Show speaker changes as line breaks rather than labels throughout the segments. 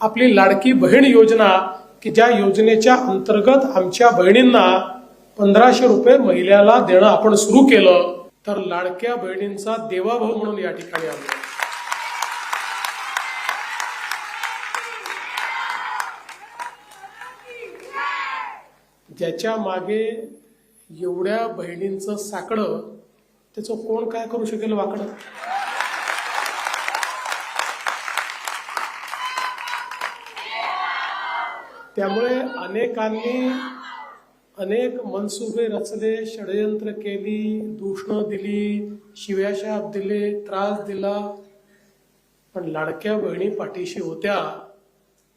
आपली लाडकी बहीण योजना की ज्या योजनेच्या अंतर्गत आमच्या बहिणींना पंधराशे रुपये महिन्याला देणं आपण सुरू केलं तर लाडक्या बहिणींचा देवाभाव म्हणून या ठिकाणी आलो. ज्याच्या मागे एवढ्या बहिणींचं साकडं त्याचं कोण काय करू शकेल वाकडं? त्यामुळे अनेकांनी अनेक मनसुबे रचले षडयंत्र केली दूषणं दिली शिव्याशाप दिले त्रास दिला. पण लाडक्या बहिणी पाठीशी होत्या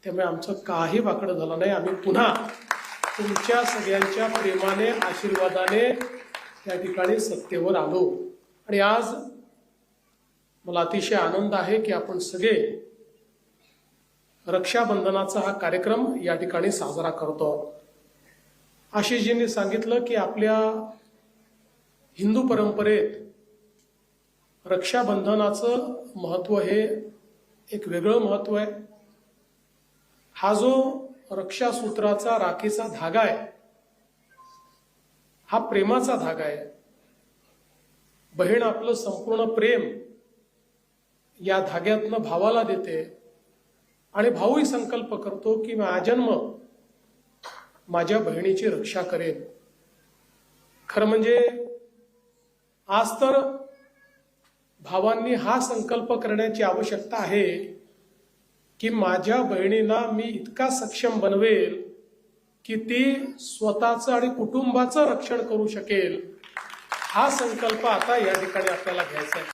त्यामुळे आमचं काही वाकडं झालं नाही. आम्ही पुन्हा तुमच्या सगळ्यांच्या प्रेमाने आशीर्वादाने या ठिकाणी सत्तेवर आलो. आणि आज मला अतिशय आनंद आहे की आपण सगळे रक्षाबंधनाचा हा कार्यक्रम या ठिकाणी साजरा करतो. आशिषजींनी सांगितलं की आपल्या हिंदू परंपरेत रक्षाबंधनाचं महत्त्व हे एक वेगळं महत्त्व आहे. हा जो रक्षासूत्राचा राखीचा धागा आहे हा प्रेमाचा धागा आहे. बहीण आपलं संपूर्ण प्रेम या धाग्यातनं भावाला देते आणि भाऊही संकल्प करतो की मी आजन्म माझ्या बहिणीची रक्षा करेन खरं म्हणजे आज तर भावांनी हा संकल्प करण्याची आवश्यकता आहे की माझ्या बहिणीला मी इतका सक्षम बनवेल की ती स्वतःचं आणि कुटुंबाचं रक्षण करू शकेल. हा संकल्प आता या ठिकाणी आपल्याला घ्यायचा आहे.